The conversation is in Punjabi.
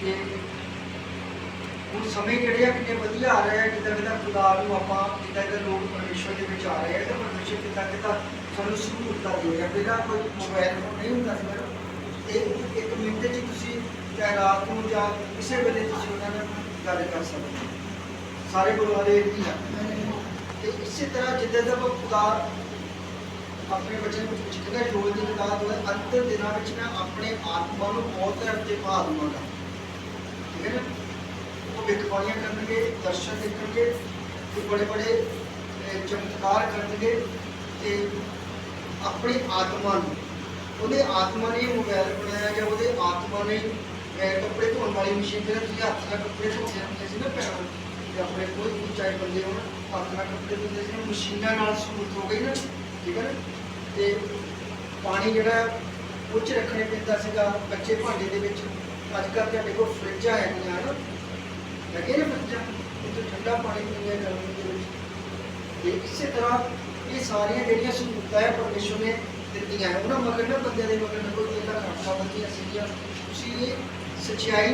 ਤੇ ਹੁਣ ਸਮੇਂ ਜਿਹੜੇ ਆ ਕਿੰਨੇ ਵਧੀਆ ਆ ਰਹੇ ਆ, ਜਿੱਦਾਂ ਕਿਦਾਂ ਖੁਦਾ ਨੂੰ ਆਪਾਂ, ਜਿੱਦਾਂ ਕਿਦਾਂ ਲੋਕ ਪਰਮੇਸ਼ਵਰ ਦੇ ਵਿੱਚ ਆ ਰਹੇ ਆ, ਤੇ ਪਰਮੇਸ਼ਵਰ ਕਿੱਦਾਂ ਕਿਦਾਂ ਸਾਨੂੰ ਸਹੂਲਤਾਂ ਦੇ ਰਿਹਾ ਬਿਨਾਂ ਕੋਈ ਮੋਬਾਈਲ ਫੋਨ ਨਹੀਂ ਹੁੰਦਾ ਸੀ ਮੈਡਮ ਇੱਕ ਮਿੰਟ 'ਚ ਤੁਸੀਂ, ਚਾਹੇ ਰਾਤ ਨੂੰ ਜਾਂ ਕਿਸੇ ਵੇਲੇ ਤੁਸੀਂ ਉਹਨਾਂ ਨਾਲ ਗੱਲ ਕਰ ਸਕਦੇ ਹੋ। ਸਾਰੇ ਗੁਰਦੁਆਰੇ ਵੀ ਆ। ਤੇ ਇਸੇ ਤਰ੍ਹਾਂ ਜਿੱਦਾਂ ਦਾ ਖੁਦਾ ਆਪਣੇ ਬੱਚੇ ਨੂੰ ਜਿੱਦਾਂ ਜੋੜ ਦੀ ਕਿਤਾਬ ਹੈ ਅੰਤਿਮ ਦਿਨਾਂ ਵਿੱਚ ਮੈਂ ਆਪਣੇ ਆਤਮਾ ਨੂੰ ਬਹੁਤ ਤਰ੍ਹਾਂ ਤੇ ਪਾ ਦਵਾਂਗਾ। ਉਹ ਕਰਨਗੇ, ਦਰਸ਼ਨ ਦੇਖਣਗੇ ਤੇ ਬੜੇ ਬੜੇ ਚਮਤਕਾਰ ਕਰਨਗੇ ਤੇ ਆਪਣੀ ਆਤਮਾ ਨੂੰ। ਉਹਦੇ ਆਤਮਾ ਨੇ ਮੋਬਾਈਲ ਬਣਾਇਆ ਜਾਂ ਉਹਦੇ ਆਤਮਾ ਨੇ ਕੱਪੜੇ ਧੋਣ ਵਾਲੀ ਮਸ਼ੀਨ ਤੇ ਤੁਸੀਂ ਹੱਥ ਨਾਲ ਕੱਪੜੇ ਧੋਂਦੇ ਹੁੰਦੇ ਸੀ ਨਾ ਪੈਰਾਂ ਤੇ ਆਪਣੇ ਕੋਈ ਵੀ ਚਾਹੇ ਬੰਦੇ ਹੋਣ, ਹੱਥ ਨਾਲ ਕੱਪੜੇ ਧੋਂਦੇ ਸੀ ਮਸ਼ੀਨਾਂ ਨਾਲ ਸਹੂਲਤ ਹੋ ਗਈ ਨਾ, ਠੀਕ ਹੈ ਨਾ? ਤੇ ਪਾਣੀ ਜਿਹੜਾ ਉਹ 'ਚ ਰੱਖਣੇ ਪੈਂਦਾ ਸੀਗਾ, ਕੱਚੇ ਭਾਂਡੇ ਦੇ ਵਿੱਚ। ਅੱਜ ਕੱਲ੍ਹ ਤੁਹਾਡੇ ਕੋਲ ਫਰਿੱਜਾਂ ਹੈਗੀਆਂ ਹਨ? ਠੰਡਾ ਪਾਣੀ ਪੀਂਦੇ ਆ ਗਰਮੀ ਦੇ ਵਿੱਚ। ਤੇ ਇਸੇ ਤਰ੍ਹਾਂ ਇਹ ਸਾਰੀਆਂ ਜਿਹੜੀਆਂ ਸਹੂਲਤਾਂ ਹੈ ਪਰਮੇਸ਼ਵਰ ਨੇ ਦਿੱਤੀਆਂ ਹੈ ਉਹਨਾਂ ਮਗਰ ਨਾ ਬੰਦੇ ਦੇ ਮਗਰ ਨਾ ਕੋਈ ਇਹਦਾ ਘਾਟਾ ਬੰਦੀਆਂ ਸੀਗੀਆਂ ਤੁਸੀਂ ਇਹ ਸੱਚਾਈ ਨੂੰ